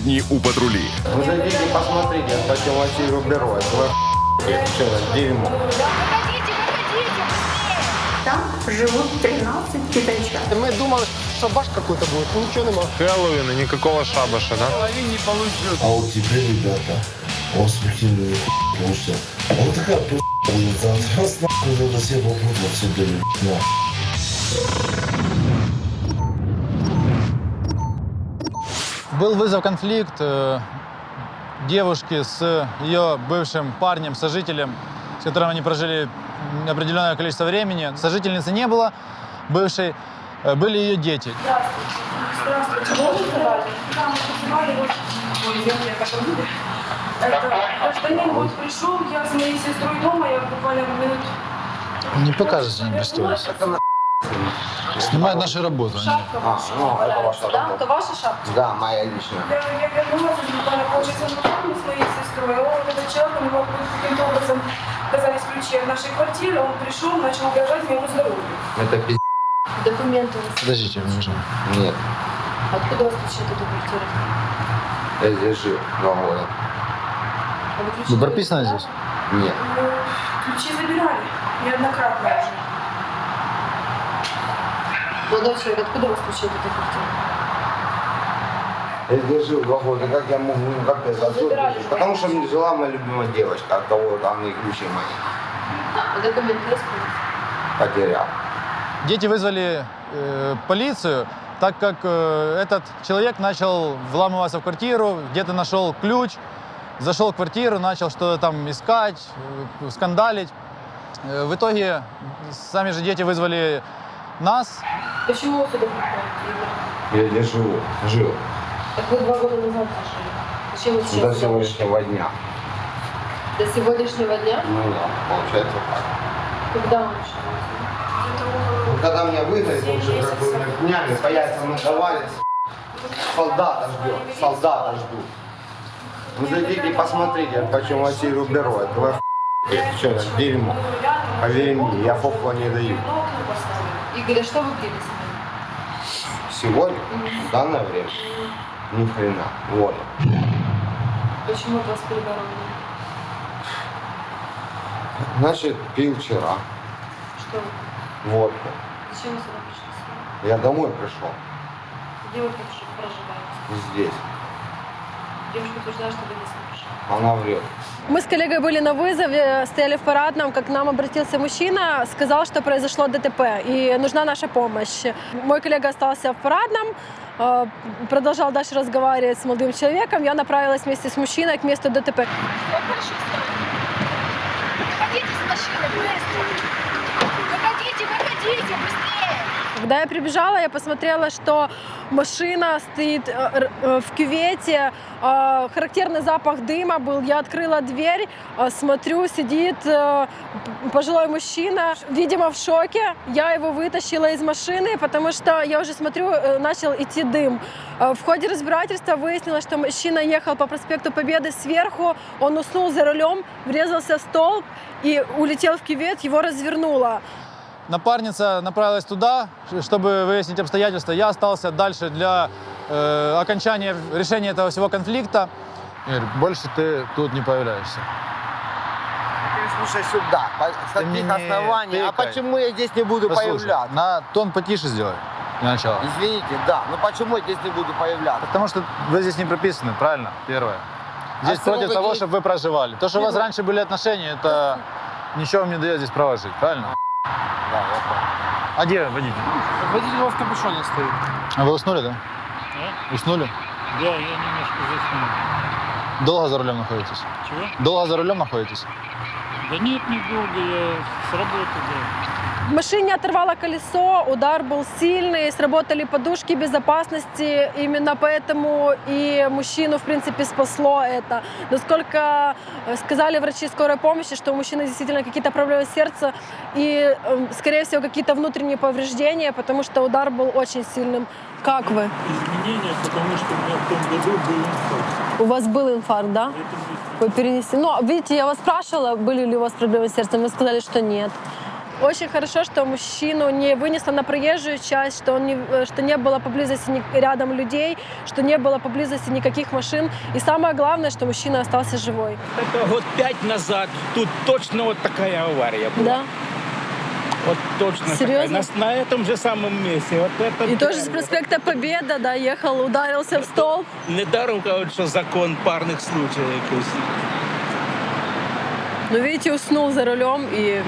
Сьогодні у патрулі Вы зайдите и посмотрите, кстати, Василию Беро. Это вы что, дерьмо. Там живут 13 китайчан. Мы думали, шабаш какой-то будет, ну ничего нема. Хэллоуина, никакого шабаша, да? А вот теперь, ребята, он спортивный потому что он такая улица, раз нахуй надо все попутно все дали, на. Был вызов конфликт э, девушки с ее бывшим парнем, сожителем, с которым они прожили определенное количество времени. Сожительницы не было бывшей, э, были ее дети. Здравствуйте. Так обидно. Это гражданин пришел, я с моей сестрой дома, я буквально минут... Не показывайте, не беспокойтесь. Снимают нашу работу. они. Шапка А, ваша. ну, это ваша Да, работа. это ваша шапка? Да, моя личная. Я, я вернулась буквально полчаса назад с моей сестрой. Он, вот этот человек, у него каким-то образом оказались ключи от нашей квартиры. Он пришел, начал угрожать моему здоровью. Это пиздец. Документы у вас. Подождите, нужно. Нет, Откуда у вас ключи от этой квартиры? я здесь жил два года. А вы ключи прописаны здесь? Нет. Ну, ключи забирали. Неоднократно уже. Молодой человек, откуда у вас ключи от этой квартиры? Я здесь жил два года. Как я мог, ну, как Забирали. жить? Потому что мне жила моя любимая девочка, от того там и ключи мои. А документы есть у вас? Потерял. Дети вызвали э, полицию, так как э, этот человек начал вламываться в квартиру, где-то нашел ключ, зашел в квартиру, начал что-то там искать, э, скандалить. Э, в итоге сами же дети вызвали нас. Почему вы сюда приходите? Я здесь живу. Жил. Так вы два года назад зашли. Зачем вы сейчас? До сегодняшнего дня. До сегодняшнего дня? Ну да, получается так. Когда он около... Ну, Когда меня выгнали, то уже как бы днями по яйцам надавались. Солдата ждет, солдата ждут. Вы зайдите и посмотрите, почему Василию Беро. Это вы что, это дерьмо. Поверь мне, я фокула не даю. Игорь, а что вы пили сегодня? Сегодня, в данное время, ни хрена, воля. Почему от вас перегородили? Значит, пил вчера Что водку. Зачем вы сюда пришли сегодня? Я домой пришел, Где вы прож- проживаете? здесь. Девушка утверждает, что вы здесь. Она врет. Мы с коллегой были на вызове, стояли в парадном, как к нам обратился мужчина, сказал, что произошло ДТП и нужна наша помощь. Мой коллега остался в парадном, э, продолжал дальше разговаривать с молодым человеком. Я направилась вместе с мужчиной к месту ДТП. Выходите с машины, быстро! Выходите, выходите, быстрее! Когда я прибежала, я посмотрела, что машина стоит э, э, в кювете, э, характерный запах дыма был. Я открыла дверь, э, смотрю, сидит э, пожилой мужчина, видимо, в шоке. Я его вытащила из машины, потому что я уже смотрю, начал идти дым. В ходе разбирательства выяснилось, что мужчина ехал по проспекту Победы сверху, он уснул за рулем, врезался в столб и улетел в кювет, его развернуло. Напарница направилась туда, чтобы выяснить обстоятельства. Я остался дальше для э, окончания решения этого всего конфликта. Игорь, больше ты тут не появляешься. Слушай сюда, с Ты мне каких оснований? А тыкай. почему я здесь не буду Послушай, появляться? на тон потише сделай для начала. Извините, да, но почему я здесь не буду появляться? Потому что вы здесь не прописаны, правильно? Первое. Здесь А против того, действия? чтобы вы проживали. То, что у вас раньше были отношения, это ничего вам не дает здесь права жить, правильно? Да, я понял. А где водитель? Водитель в капюшоне стоит. А вы уснули, да? Уснули? Да, я немножко заснул. Долго за рулем находитесь? Чего? Долго за рулем находитесь? Да нет, недолго, я с работы, да. Машине оторвало колесо, удар был сильный, сработали подушки безопасности, именно поэтому и мужчину, в принципе, спасло это. Насколько э, сказали врачи скорой помощи, что у мужчины действительно какие-то проблемы сердца и, э, скорее всего, какие-то внутренние повреждения, потому что удар был очень сильным. Как вы? Изменения, потому что у меня в том году был инфаркт. У вас был инфаркт, да? Вы перенесли. Ну, видите, я вас спрашивала, были ли у вас проблемы с сердцем, вы сказали, что нет. Очень хорошо, что мужчину не вынесло на проезжую часть, что, он не, э, что не было поблизости ни- рядом людей, что не было поблизости никаких машин. И самое главное, что мужчина остался живой. Это год пять назад тут точно вот такая авария была. Да? Вот точно такая. Серьезно? На, на этом же самом месте. Вот это И тоже с проспекта Победа, да, ехал, ударился в столб. Недаром кажуть, що закон парних случаїв якийсь. Но видите, уснул за рулем и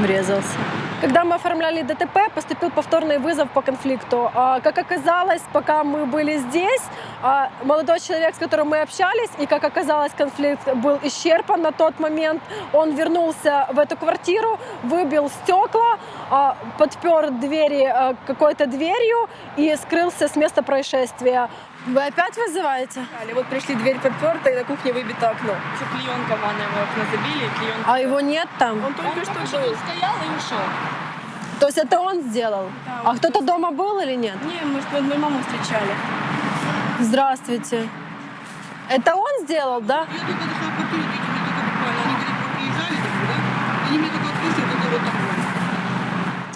врезался. Когда мы оформляли ДТП, поступил повторный вызов по конфликту. А, Как оказалось, пока мы были здесь, а, молодой человек, с которым мы общались, и как оказалось, конфликт был исчерпан на тот момент. Он вернулся в эту квартиру, выбил стекла, а, подпер двери какой-то дверью и скрылся с места происшествия. Вы опять вызываете? Вот пришли, дверь подперта, и на кухне выбито окно. Все клеенка в ванной, мы окна забили, клеенка. А его нет там? Он только что был. стоял и ушел. То есть это он сделал? А кто-то дома был или нет? Не, мы с мою маму встречали. Здравствуйте. Это он сделал, да? Я только зашла в квартиру, дети мне только буквально, они говорят, вы приезжали, так, да? Они мне только отпустили, вот это вот такое.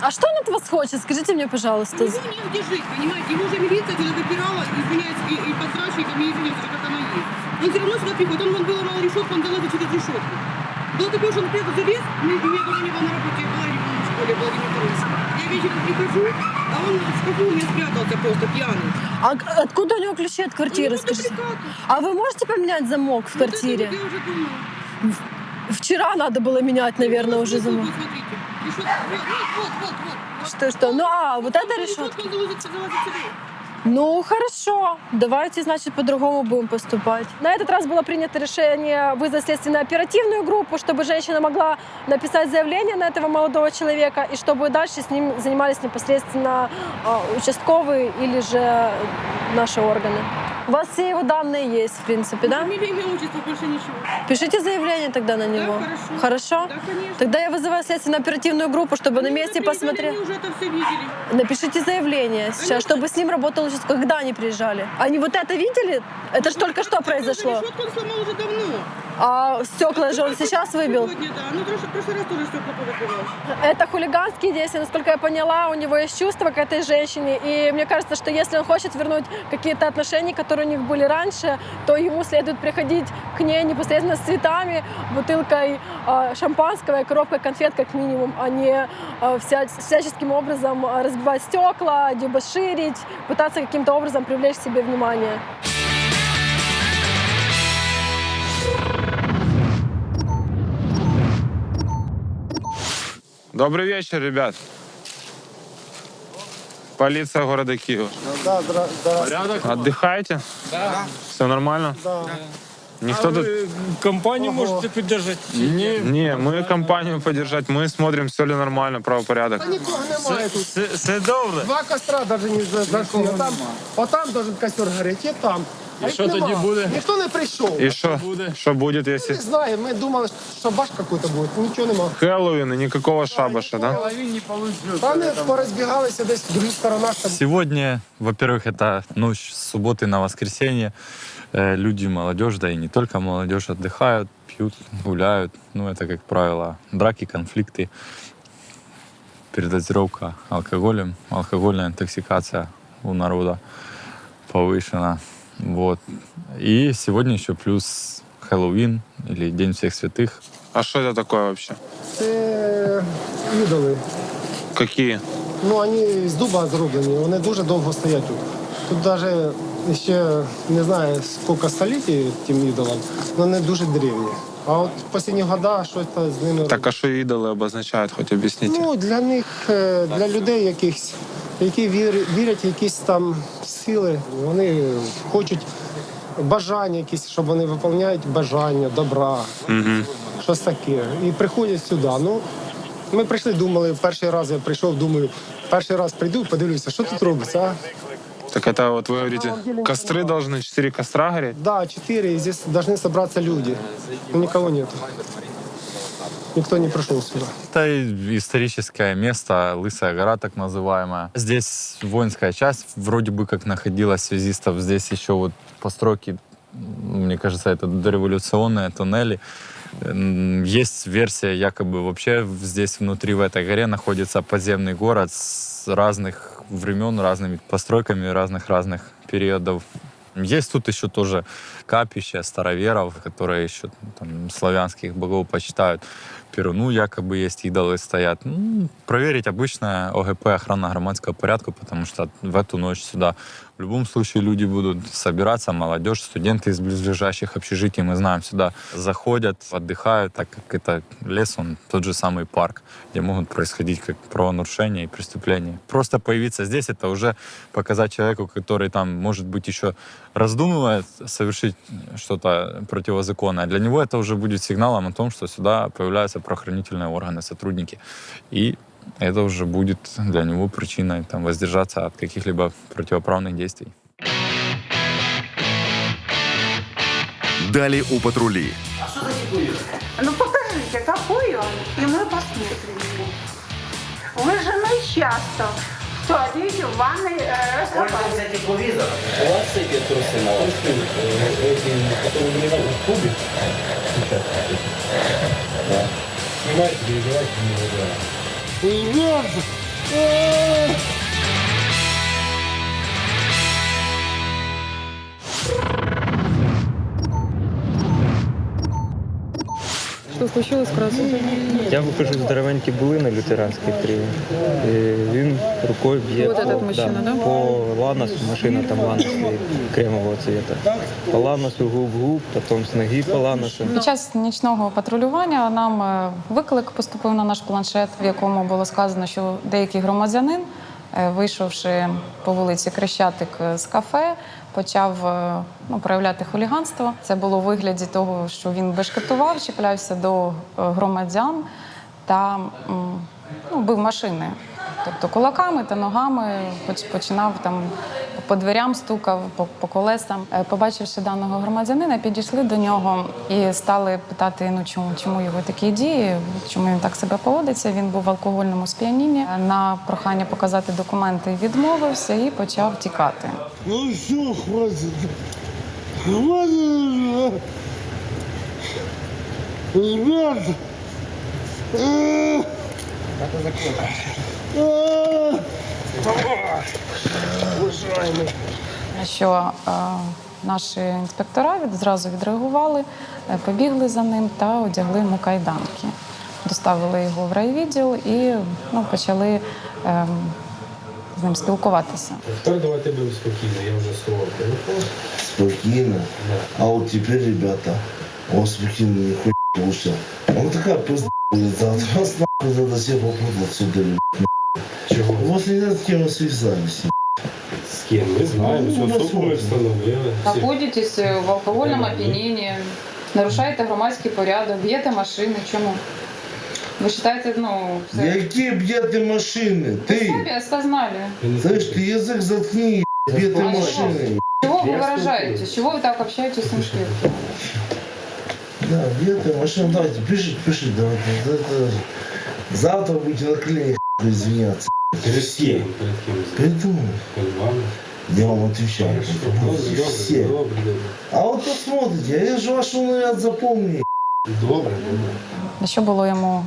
А что он от вас хочет? Скажите мне, пожалуйста. У него негде жить, понимаете? Его уже милиция туда выбирала, извиняюсь, и, и под страшниками, извиняюсь, как оно есть. Он все равно сюда приходит, он, он выломал решетку, он залазил через решетку. Было такое, что он приехал, залез, у меня дома не было на работе, была в школе, Борисович. Я вечером прихожу, а он в шкафу у меня спрятался просто пьяный. А откуда у него ключи от квартиры? Скажите. А вы можете поменять замок в квартире? Вот это я уже думала. Вчера надо было менять, наверное, уже Вот, замок. смотрите. Решетка, вот, вот, вот, вот, вот. Что, что? Ну, а, вот эта Решетка, он. Ну, хорошо. Давайте, значит, по-другому будем поступать. На этот раз было принято решение вызвать следственно-оперативную группу, чтобы женщина могла написать заявление на этого молодого человека, и чтобы дальше с ним занимались непосредственно а, участковые или же наши органы. У вас все его данные есть, в принципе, да? Фамилия, имя, отчество, больше ничего. Пишите заявление тогда на него. хорошо. Хорошо? Да, конечно. Тогда я вызываю следственно-оперативную группу, чтобы на Они месте уже приезжали, посмотрели. Они уже это все видели. Напишите заявление сейчас, чтобы с ним работал участковый. Когда они приезжали? Они вот это видели? Это же только что произошло. Решетку он сломал уже давно. А стекла же он сейчас выбил. Сегодня, да. Ну, прошлый, прошлый раз тоже стекла повыбивал. Это хулиганские действия, насколько я поняла, у него есть чувство к этой женщине. И мне кажется, что если он хочет вернуть какие-то отношения, которые у них были раньше, то ему следует приходить к ней непосредственно с цветами, бутылкой э, шампанского и коробкой конфет как минимум, а не э, вся- всяческим образом э, разбивать стекла, дебоширить, пытаться каким-то образом привлечь к себе внимание. Добрый вечер, ребят. Полиция города Киева. Да, здра- здравствуйте. Отдыхаете? Да. Все нормально? Да. Никто тут... компанію можете підтримати? Не, не, мы компанию поддержать, мы смотрим, все ли нормально, правопорядок. Та нікого немає тут. Все, все добре. Два костра навіть не за- зашли. Отам, отам должен костер гореть, і там. А їх що тоді нема. буде? Ніхто не прийшов. И что? Что будет, Не если знаю, ми думали, що шабаш какой-то буде. Нічого нема. Хэллоуин и никакого шабаша, да? Та вони порозбігалися десь в других сторонах. Там. Сегодня, во-первых, это ночь с субботы на воскресенье. Э, Люди, молодежь, да и не только молодежь, отдыхают, пьют, гуляют. Ну, это, как правило, драки, конфликты, передозировка алкоголем, алкогольная интоксикация у народа повышена. Вот. И сегодня еще плюс Хэллоуин или День всех святых. А что это такое вообще? Це ідоли. Какие? Ну, вони з дуба зроблені, вони дуже довго стоять тут. Тут навіть ще не знаю, скільки століть тим ідолам, але вони дуже древні. А от останні года щось з ними Так а что идолы обозначают, хоть объясните? Ну, для них, е, для людей якихось, які вір- вірять в якісь там сили, вони хочуть бажання якісь, щоб вони виконують бажання, добра, щось таке. І приходять сюди. Ну, ми прийшли, думали, перший раз я прийшов, думаю, перший раз прийду, подивлюся, що тут робиться. А? Так это вот вы говорите, костры должны, четыре костра гореть? Да, четыре, и здесь должны собраться люди. Но никого нет. Никто не пришел сюда. Это историческое место, Лысая гора так называемая. Здесь воинская часть вроде бы как находилась связистов. Здесь еще вот постройки, мне кажется, это дореволюционные туннели. М, Есть версия, якобы вообще здесь внутри в этой горе находится подземный город с разных времен, разными постройками разных-разных периодов. Есть тут еще тоже капища староверов, которые еще там, славянских богов почитают. Перуну якобы есть идолы стоят. Ну, проверить обычная ОГП, охрана громадского порядка, потому что в эту ночь сюда в любом случае люди будут собираться, молодежь, студенты из близлежащих общежитий, мы знаем, сюда заходят, отдыхают, так как это лес, он тот же самый парк, где могут происходить как правонарушения и преступления. Просто появиться здесь, это уже показать человеку, который там, может быть, еще раздумывает совершить что-то противозаконное. Для него это уже будет сигналом о том, что сюда появляются правоохранительные органы, сотрудники. И это уже будет для него причиной там, воздержаться от каких-либо противоправных действий. Далі у патрулі. Ну покажите, какой он, и мы посмотрим. Вы же ну часто в туалете, в ванной э, раскопали. У вас эти трусы на вас? Эти, которые не в кубе? Да. Снимайте, переживайте, не выбирайте. Beleza? É... Что случилось вкратце? Я вихожу здоровенькі були на лютеранській три. І він рукою б'є Вот по, этот мужчина, да? по ланосу, машина там ланос кремового цвіта. По ланосу губ-губ, потім з ноги по ланосу. Під час нічного патрулювання нам е, виклик поступив на наш планшет, в якому було сказано, що деякий громадянин, е, вийшовши по вулиці Крещатик е, з кафе, почав е, ну, проявляти хуліганство. Це було у вигляді того, що він бешкетував, чіплявся до е, громадян та ну, бив машини. Тобто кулаками та ногами поч- починав там по дверям стукав, по, по колесам. Е, Побачивши даного громадянина, підійшли до нього і стали питати, ну чому, чому його такі дії, чому він так себе поводиться. Він був в алкогольному сп'янінні. Е, На прохання показати документи відмовився і почав тікати. Ну все, хватит. Хватит уже. Ребята. э, що е, наші інспектора від, зразу відреагували, е, побігли за ним та одягли йому кайданки. Доставили його в райвідділ і ну, почали е, з ним спілкуватися. Тепер давайте будемо спокійно, я вже слово телефон. Спокойно. А вот теперь, ребята, он спокойно нихуя не получил. Он такая пизда, блядь, от вас нахуй надо попробовать отсюда, блядь. Чого? Вот не знаю, с кем вы связались. З ким? Ми знаємо, Ну, все особо встановили. Находитесь в алкогольном опьянении, нарушаете громадский порядок, бьете машины. Чему? Вы считаете, ну, це- Какие бьете машины? Вы Ты, сами осознали. слышь, ты язык заткни, бьете А машины. Чего вы Я выражаетесь? спокоен. Чего вы так общаетесь с инспектором? Да, бьете машину, давайте, пишите, пишите, давайте. Это- Завтра будете на коленях извиняться. Перед? Перед? Придумай. Перед вами. Я вам отвечаю. Добре, Все. добре, добре. А вот посмотрите, я же ваш наряд запомнил. Добре, добре. На що було йому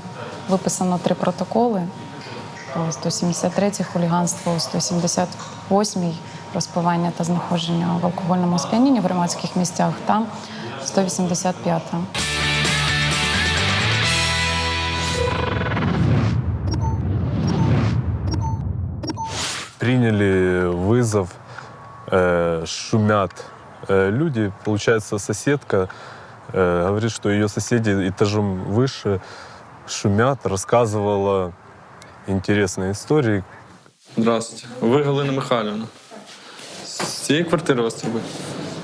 виписано три протоколи: по 173 хуліганство, 178 розпивання та знаходження в алкогольному сп'янінні в громадських місцях та 185. приняли вызов, э, шумят э, люди. Получается, соседка э, говорит, что ее соседи этажом выше шумят, рассказывала интересные истории. Здравствуйте. Ви Галина Михайлівна. З цієї квартири вас турбує?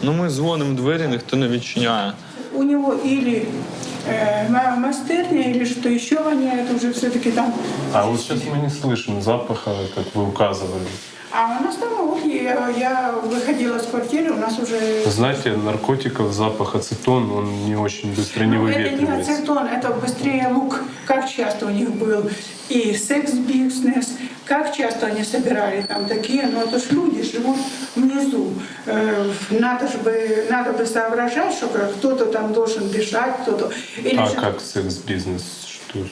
Ну ми дзвонимо в двері, ніхто не відчиняє. У него или э, ма- мастерня, или что еще воняет уже все-таки там. А вот сейчас мы не слышим запаха, как вы указывали. А у нас там, вот, я, я выходила с квартиры, у нас уже... Знаете, наркотиков запах ацетон, он не очень быстро не Ну, это не выветривается. ацетон, это быстрее лук. Как часто у них был и секс-бизнес, как часто они собирали там такие, но это ж люди живут внизу. Э, надо же бы, надо бы соображать, что кто-то там должен дышать, кто-то... Или А же- как секс-бизнес? Что здесь?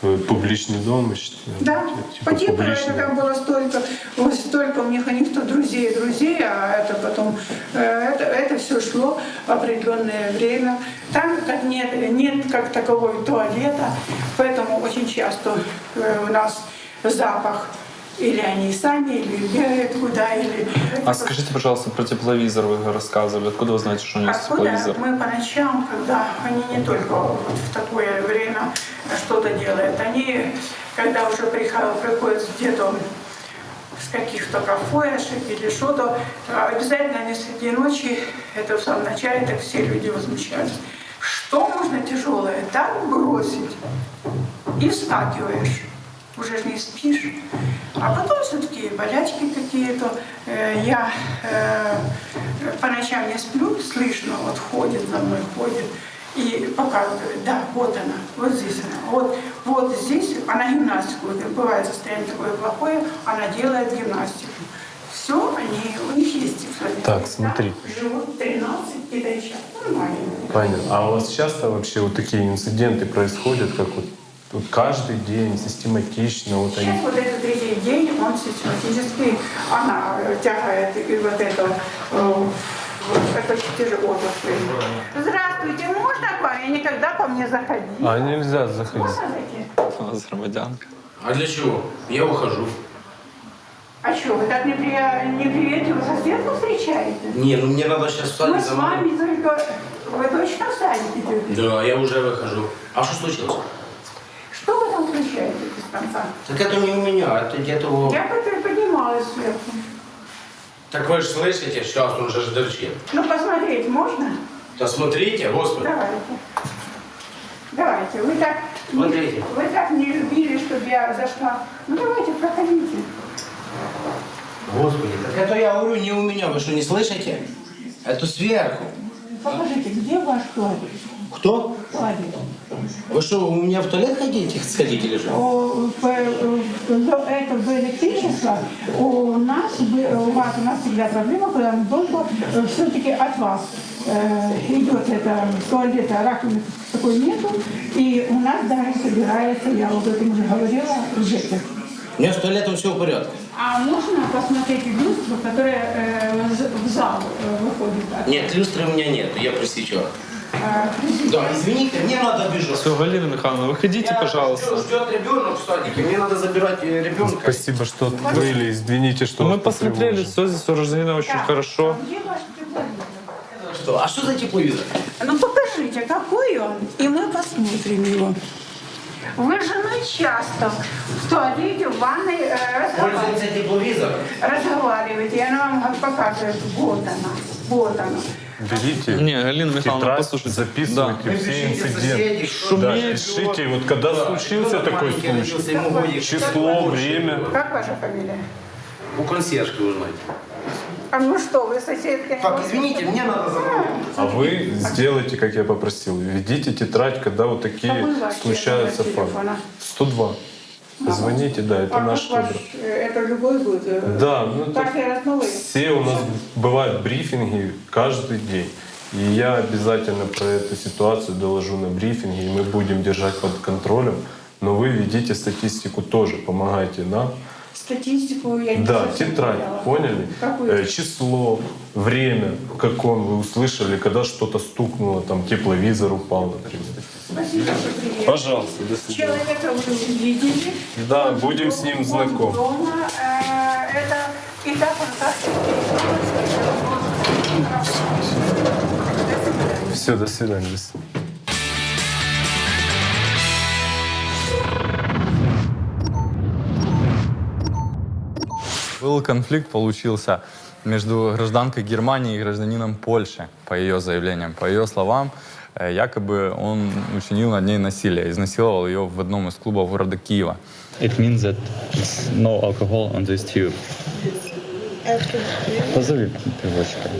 Э, Публичный дом? Да, Типа по типу публичный. это там было столько, вот столько у них, у них то друзей, друзей, а это потом, э, это, это все шло определенное время. Там как нет, нет как таковой туалета, поэтому очень часто у нас запах. Или они сами, или бегают куда, или... А скажите, пожалуйста, про тепловизор вы рассказывали. Откуда вы знаете, что у них Откуда тепловизор? мы по ночам, когда они не только вот в такое время что-то делают, они, когда уже приходят, приходят где-то с каких-то кафешек или что-то, а обязательно они среди ночи, это в самом начале, так все люди возмущались. Что можно тяжелое так бросить? И вскакиваешь. Уже ж не спишь. А потом все-таки болячки какие-то. Э, Я э, по ночам не сплю, слышно, вот ходит за мной, ходит. И показывает, да, вот она, вот здесь она, вот, вот здесь она гимнастику, бывает состояние такое плохое, она делает гимнастику. Все, они, у них есть тепловизор. Так, смотри. Живут 13 китайчат, нормально. Понятно. А у вас часто вообще вот такие инциденты происходят, как вот каждый день, систематично, вот они... Сейчас вот этот третий день, он систематически, она тягает и вот это, э, вот это четыре отрасли. Здравствуйте, можно к вам? Я никогда ко мне заходила. А нельзя заходить. Можно зайти? У нас громадянка. А для чего? Я ухожу. А что, вы так неприя... неприветливо соседку встречаете? Не, ну мне надо сейчас в Мы с вами только... Вы точно идете? Да, я уже выхожу. А что случилось? Что вы там включаете без конца? Так это не у меня, это где-то... у- Я под- поднималась сверху. Так вы же слышите, сейчас он же дырчит. Ну, посмотреть можно? Да смотрите, господи. Давайте. Давайте. Вы так, не, Смотрите. вы так не любили, чтобы я зашла. Ну, давайте, проходите. Господи, так это я говорю не у меня, вы что, не слышите? Это сверху. Покажите, где ваш туалет? Кто? Туалет. Вы что, у меня в туалет хотите сходить или что? Э, до- это в электричество у нас, бы- у вас, у нас всегда проблема, когда только все-таки от вас э, идет это туалета, раковины такой нету, и у нас даже собирается, я об этом уже говорила, ЖЭК. У меня с туалетом все в порядке. А можно посмотреть люстру, которая э, в- зал э, выходит? от- Нет, люстры у меня нет, я просечен. Да, извините, мне надо бежать. Все, Галина Михайловна, выходите, пожалуйста. Ждет ребенок в садике, мне надо забирать э, ребенка. Спасибо, что открыли, извините, что Мы вас посмотрели, все здесь организовано очень хорошо. Где ваш тепловизор? Что? А что за тепловизор? Ну покажите, какой он, и мы посмотрим его. Вы с женой часто в туалете, в ванной э, разговариваете. Пользуется тепловизором. разговариваете, и она вам показывает, вот она, вот она. Берите Не, Галина Михайловна, тетрадь, послушайте. записывайте Да. все инциденты. Да, шуметь, пишите, вот когда Да, случился такой случай, число, время. Как ваша фамилия? У консьержки узнать. А ну что, вы соседка? Так, извините, мне надо забрать. А вы сделайте, как я попросил. Ведите тетрадь, когда вот такие случаются факты. телефона? 102. Звоните, да, это А наш ваш, номер. э, это любой год? э, Да, ну раз новый? все у нас бывают брифинги каждый день. И я обязательно про эту ситуацию доложу на брифинге, и мы будем держать под контролем. Но вы ведите статистику тоже, помогайте нам. Статистику я не Да, тетрадь, поняла. поняли? Какую? Э, Число, время, в каком вы услышали, когда что-то стукнуло, там тепловизор упал, например. Спасибо, что приехали. Пожалуйста, до свидания. Человека вы увидели. Да, Он будем с ним знакомы. дома, э, это, и так он как Все, до свидания. До свидания. Был конфликт, получился. между гражданкой Германии и гражданином Польши, по ее заявлениям. По ее словам, якобы он учинил над ней насилие, изнасиловал ее в одном из клубов города Киева. It means that it's no alcohol on this tube. Позови переводчика.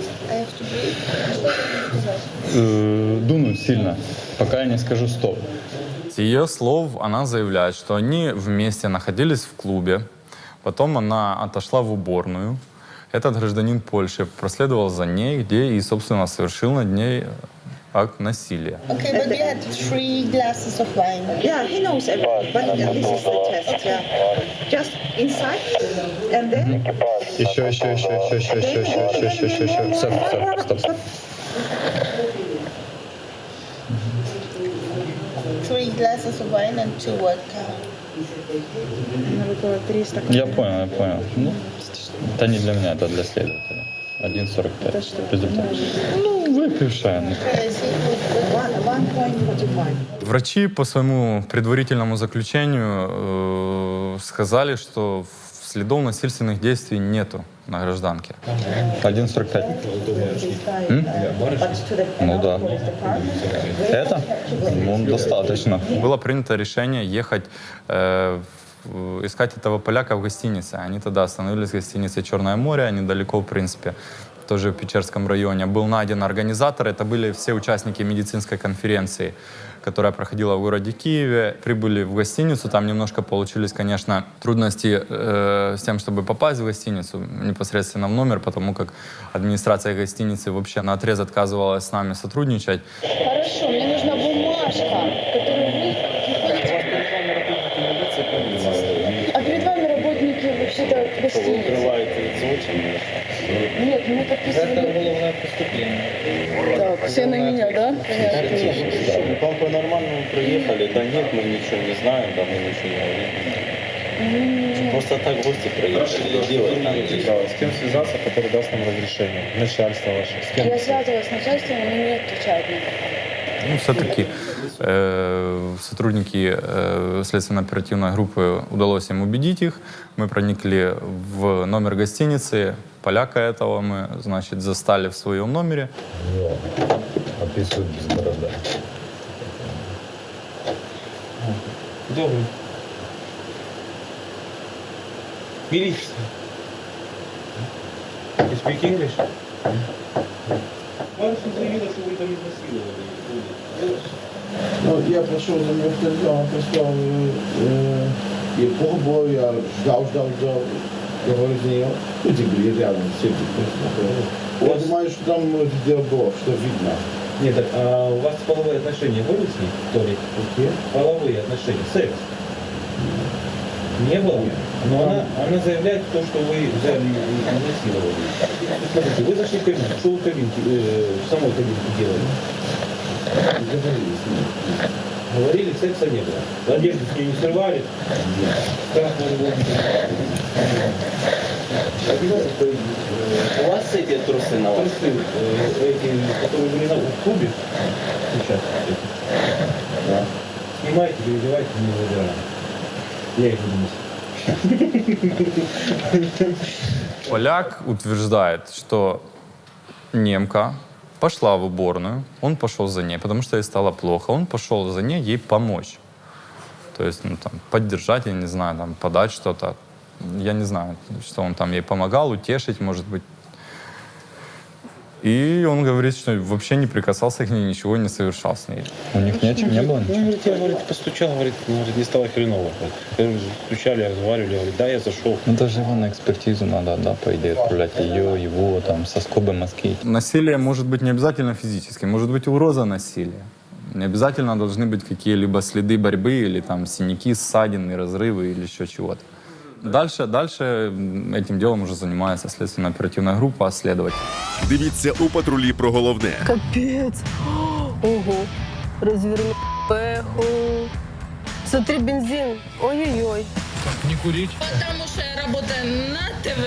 Э, Дунуть сильно, пока я не скажу стоп. С ее слов она заявляет, что они вместе находились в клубе, потом она отошла в уборную. Этот гражданин Польши проследовал за ней, где и, собственно, совершил над ней акт насилия. Okay, but we had three glasses of wine. Yeah, he knows everything, but this is the test, yeah. Just inside, and then... Еще, еще, еще, еще, еще, еще, еще, еще, еще, еще, еще. Все, все, стоп, стоп. Three glasses of wine and two vodka. Я понял, я понял. Ну, это не для меня, это для следователя. 1.45. Результат. Ну, выпившая. ну. Врачи по своему предварительному заключению э, сказали, что следов насильственных действий нету на гражданке. 1.45. М? Ну да. Это? Ну, достаточно. Было принято решение ехать э, в- искать этого поляка в гостинице. Они тогда остановились в гостинице «Черное море», недалеко, в принципе, тоже в Печерском районе. Был найден организатор, это были все участники медицинской конференции, которая проходила в городе Киеве. Прибыли в гостиницу, там немножко получились, конечно, трудности э, с тем, чтобы попасть в гостиницу непосредственно в номер, потому как администрация гостиницы вообще на отрез отказывалась с нами сотрудничать. Хорошо, мне нужна бумажка, которую вы приходите... А перед вами работники вообще-то гостиницы. Нет, мы подписывали... Это уголовное преступление. Так, все на меня, да? Вам по-нормальному приехали. Да нет, мы ничего не знаем, да мы ничего не говорим. Просто так гости приехали. Делать нечего. С кем связаться, который даст нам разрешение? Начальство ваше. С Я связывалась с начальством, но не отвечают мне. Ну, все-таки э, сотрудники э, следственно-оперативной группы удалось им убедить их. Мы проникли в номер гостиницы. Поляка этого мы, значит, застали в своем номере. Описывают без борода. Вы? Милиция. You speak English? Барышня заявила, что вы там изнасиловали. Ну, я пришел за нее в он прислал э, и пробовал, я ждал, ждал, ждал. Говорю за нее, люди были рядом, все Я думаю, что там где было, что видно. Нет, так а у вас половые отношения были с ней, Толик? Какие? Половые отношения, секс. Не было? Но она, она заявляет то, что вы взяли и изнасиловали. Смотрите, вы зашли в кабинку. Что вы в кабинке, э, в самой кабинке делали? Говорили с ней. Говорили, секса не было. Одежду с ней не срывали? Как вы У вас эти трусы на вас? Трусы, э, эти, которые были на, в клубе сейчас. Да. Снимайте, переодевайте, не забираем. Я их буду носить. Поляк утверждает, что немка пошла в уборную, он пошел за ней, потому что ей стало плохо, он пошел за ней ей помочь. То есть, ну, там, поддержать, я не знаю, там, подать что-то. Я не знаю, что он там ей помогал, утешить, может быть. И он говорит, что вообще не прикасался к ней, ничего не совершал с ней. У них не, не было Ну, ничего? говорит, я, говорит, постучал, говорит, ну, говорит, не стало хреново. Говорит, Стучали, разговаривали, говорит, да, я зашел. Ну, даже его на экспертизу надо, да, по идее, отправлять ее, его, там, со скобы мозги. Насилие может быть не обязательно физическим, может быть угроза насилия. Не обязательно должны быть какие-либо следы борьбы или там синяки, ссадины, разрывы или еще чего-то. Дальше, дальше этим делом уже занимается следственно-оперативная группа, следователь. Дивіться у патрулі про головне. Капец. Ого. Разверни пеху. Смотри, бензин. Ой-ой-ой. Не курить. Потому что я работаю на ТВ,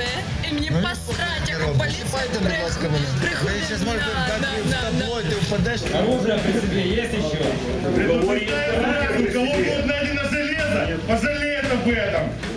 и мне посрать, яка поліція приходить. Да, да, да, да. Оружие при себе есть еще? У кого угодно один на железо, пожалеет об этом.